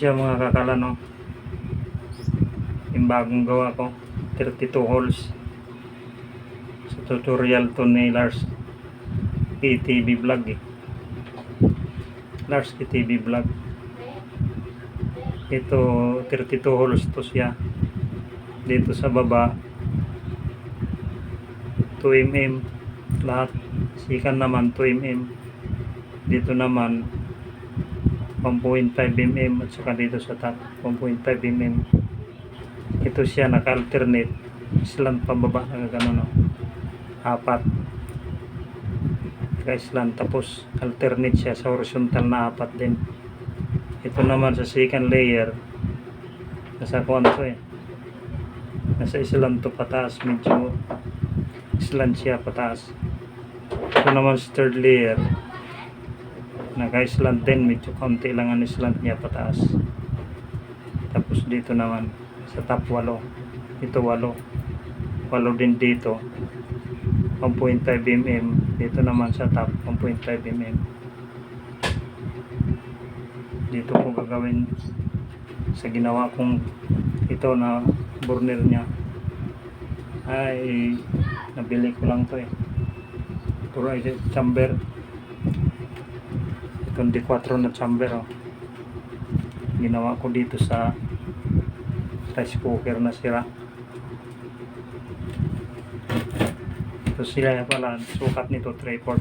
siya mga kakala no. Yung bagong gawa ko. 32 holes. Sa tutorial to ni Lars KTV vlog eh. Lars KTV vlog. Ito 32 holes to siya. Dito sa baba 2 mm lahat. Sikan naman 2 mm. Dito naman 1.5 mm at saka dito sa top 1.5 mm ito siya naka-alternate. Slant pababa na gano'n no? apat. Naka slant tapos. Alternate siya sa horizontal na apat din. Ito naman sa second layer. Nasa kuwan to eh. Nasa slant to pataas medyo. Slant siya pataas. Ito naman sa third layer naka-slant din medyo konti lang ang slant niya pataas. Tapos dito naman sa top 8 ito 8 8 din dito. 1.5 mm. Dito naman sa top 1.5 mm. Dito ko gagawin sa ginawa kong ito na burner niya. Ay nabili ko lang to eh. Puro chamber itong D4 na chamber oh. ginawa ko dito sa rice cooker na sira ito sila pala sukat nito 3 port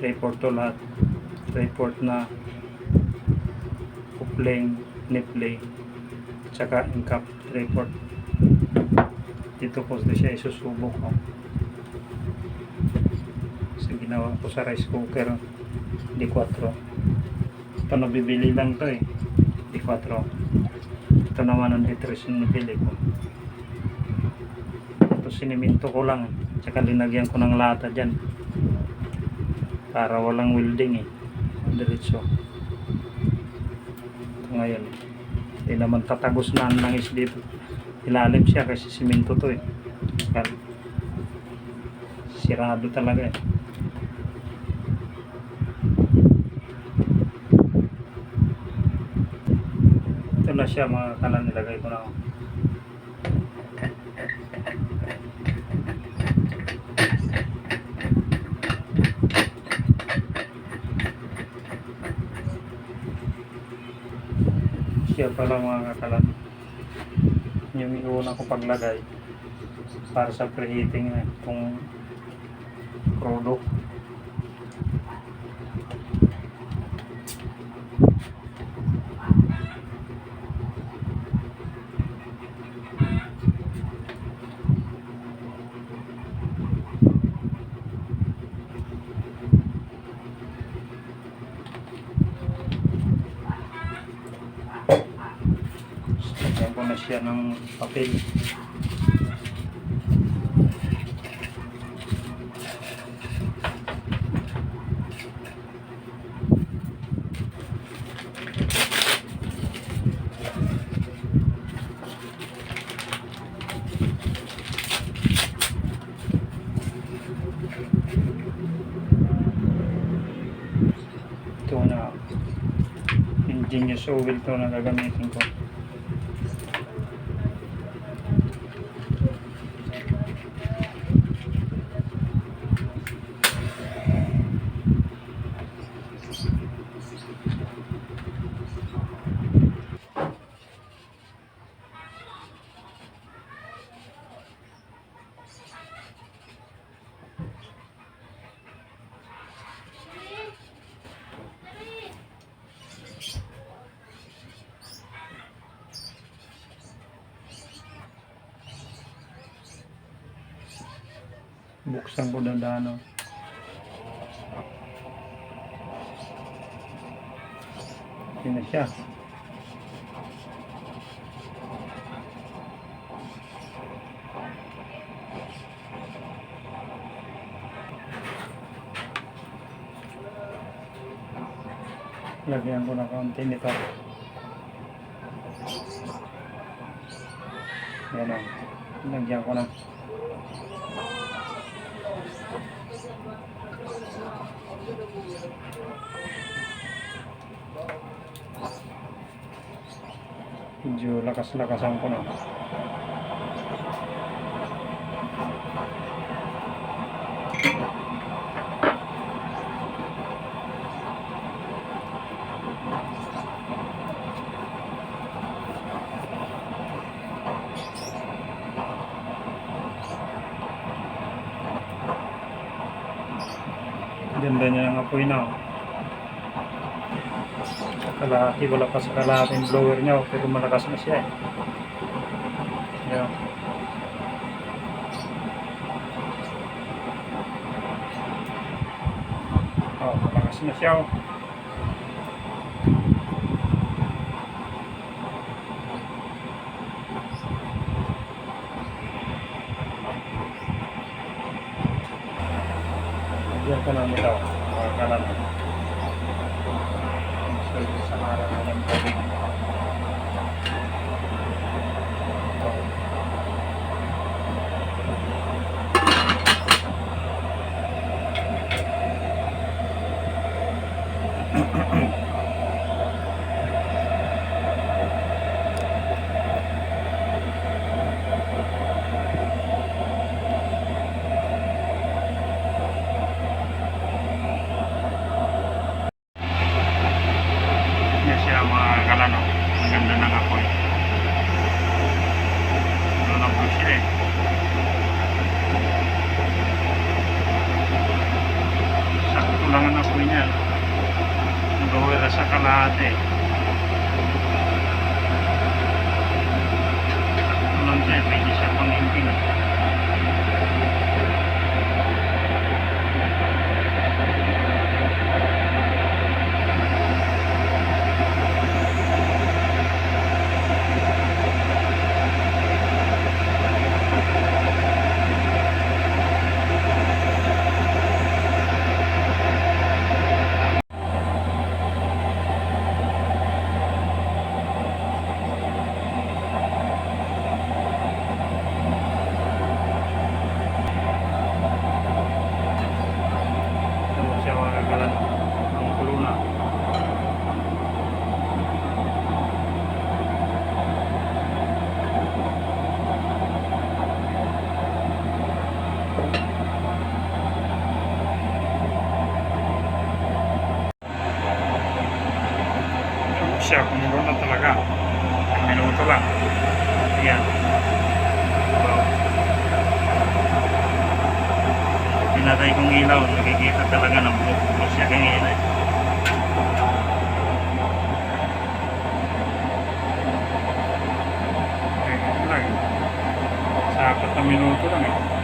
3 port to lahat 3 port na kupling niplay tsaka incap 3 port dito ko siya isusubok oh. Ginawa ko sa rice cooker D4 ito nabibili lang to eh D4 ito naman ang D3 yung nabili ko. Ito siniminto ko lang tsaka linagyan ko ng lata dyan. Para walang welding eh diretso. Ito ngayon hindi naman tatagos na ang langis dito. Ilalim siya kasi siminto to eh. Sirado talaga eh na siya mga kalan nilagay ko na ako. siya pala mga kakalan yung iuna ko paglagay para sa preheating itong product Lagyan ko na siya ng papel. Ito na ingenious oil to na gagamitin ko. Buksan ko na dano. Yun na siya. Lagyan ko na kaunti nito. Yan o. Lagyan ko na. Medyo lakas-lakasan ko na. Ganda niya ng apoy na. oh. Kalahati, wala pa sa kalahati yung blower niya, oh, pero malakas na siya eh. Yan. Oh, malakas na siya oh. Diyan ka namin daw, mga kanan. So, sa araw na lang. Yan siya mga kalan, oh. Ang ganda ng apoy. Lulabog siya eh. Sakto lang ang apoy niya. Lower sa kalahati. Lang siya, pwede siya pang inting. Ito siya mga kalan. Ang kulo na. Ito siya, kumulo na talaga. Minuto lang. Ayan. Wow. pinatay kong ilaw, nakikita talaga ng buko siya kanina. Okay, lang. Sa apat na minuto lang eh.